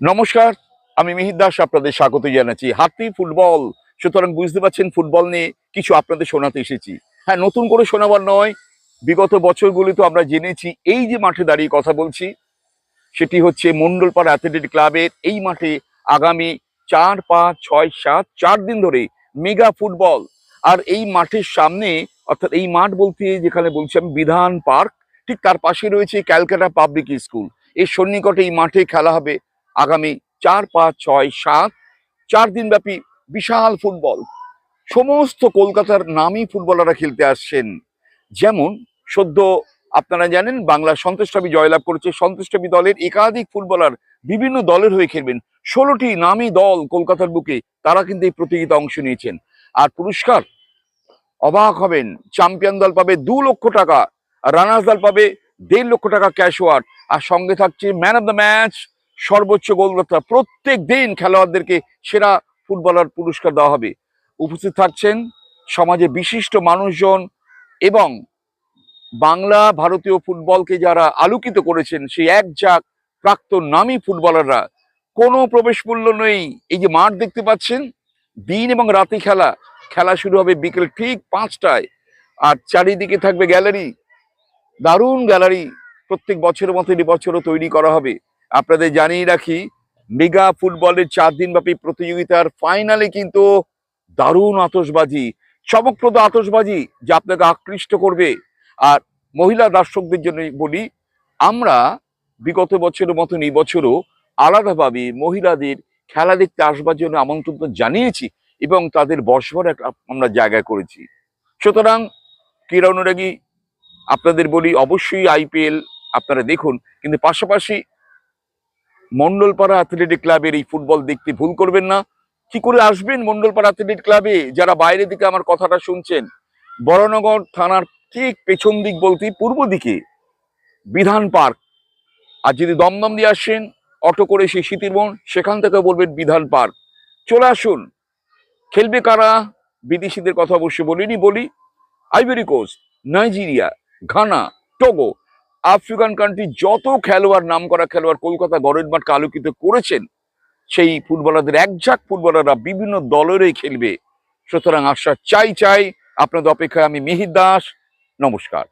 নমস্কার, আমি মিহির দাস, আপনাদের স্বাগত জানাচ্ছি। হাতি ফুটবল। সুতরাং বুঝতে পারছেন, ফুটবল নিয়ে কিছু আপনাদের শোনাতে এসেছি। হ্যাঁ নতুন করে শোনাবার নয়, বিগত বছরগুলি তো আমরা জেনেছি, এই যে মাঠে দাঁড়িয়ে কথা বলছি, সেটি হচ্ছে মন্ডলপাড়া অ্যাথলেটিক ক্লাবের এই মাঠে আগামী চার, পাঁচ, ছয়, সাত, চার দিন ধরে মেগা ফুটবল। আর এই মাঠের সামনে, অর্থাৎ এই মাঠ বলতে যেখানে বলছি আমি, বিধান পার্ক, ঠিক তার পাশে রয়েছে ক্যালকাটা পাবলিক স্কুল। এর সন্নিকটে এই মাঠে খেলা হবে। আগামী চার পাঁচ ছয় সাত, চার দিন ব্যাপী বিশাল ফুটবল। সমস্ত কলকাতার নামী ফুটবলাররা খেলতে আসছেন। যেমন সদ্য আপনারা জানেন, বাংলা সন্তোষট্রফি জয়লাভ করেছে সন্তোষট্রফি দলের একাধিক ফুটবলার বিভিন্ন দলের হয়ে খেলবেন। ষোলোটি নামী দল কলকাতার বুকে, তারা কিন্তু এই প্রতিযোগিতা অংশ নিয়েছেন। আর পুরস্কার? অবাক হবেন, চ্যাম্পিয়ন দল পাবে দু লক্ষ টাকা, রানার্স দল পাবে দেড় লক্ষ টাকা ক্যাশ ওয়ার্ড, আর সঙ্গে থাকছে ম্যান অফ দ্য ম্যাচ সর্বোচ্চ গোলদাতা প্রত্যেক দিন খেলোয়াড়দেরকে সেরা ফুটবলার পুরস্কার দেওয়া হবে। উপস্থিত থাকছেন সমাজে বিশিষ্ট মানুষজন এবং বাংলা ভারতীয় ফুটবলকে যারা আলোকিত করেছেন, সেই এক যাক প্রাক্তন নামী ফুটবলাররা। কোনো প্রবেশ মূল্য নেই। এই যে মাঠ দেখতে পাচ্ছেন, দিন এবং রাতে খেলা। খেলা শুরু হবে বিকেল ঠিক পাঁচটায়। আর চারিদিকে থাকবে গ্যালারি। দারুণ গ্যালারি। প্রত্যেক বছরের মতো বছরও তৈরি করা হবে। আপনাদের জানিয়ে রাখি, মেগা ফুটবলের চার দিনব্যাপী প্রতিযোগিতার ফাইনালে কিন্তু দারুণ আতসবাজি চমকপ্রদ আতসবাজি যা আপনাকে আকৃষ্ট করবে। আর মহিলা দর্শকদের জন্য বলি, আমরা বিগত বছরের মতন এই বছরও আলাদাভাবে মহিলাদের খেলা দেখতে আসবার জন্য আমন্ত্রণ জানিয়েছি এবং তাদের বসবার একটা আমরা জায়গা করেছি। সুতরাং ক্রীড়া অনুরাগী আপনাদের বলি অবশ্যই আইপিএল আপনারা দেখুন, কিন্তু পাশাপাশি মন্ডলপাড়া অ্যাথলেটিক ক্লাবের এই ফুটবল দেখতে ভুল করবেন না। কি করে আসবেন মন্ডলপাড়া অ্যাথলেটিক ক্লাবে? যারা বাইরে দিকে আমার কথাটা শুনছেন, বড়নগর থানার ঠিক পেছন দিক বলতে পূর্ব দিকে বিধান পার্ক। আর যদি দমদম দিয়ে আসেন, অটো করে সেই স্মৃতিরবন সেখান থেকে বলবেন বিধান পার্ক। চলে আসুন। খেলবে কারা? বিদেশিদের কথা অবশ্যই বলিনি, বলি Ivory Coast, Nigeria, Ghana, Togo African country যত খেলোয়াড় নাম করা খেলোয়াড় কলকাতা গড়ের মাঠকে আলোকিত করেছেন, সেই ফুটবলারদের একঝাক ফুটবলাররা বিভিন্ন দলেরই খেলবে। সুতরাং আশা চাই চাই। আপনাদের অপেক্ষায় আমি মিহির দাস। নমস্কার।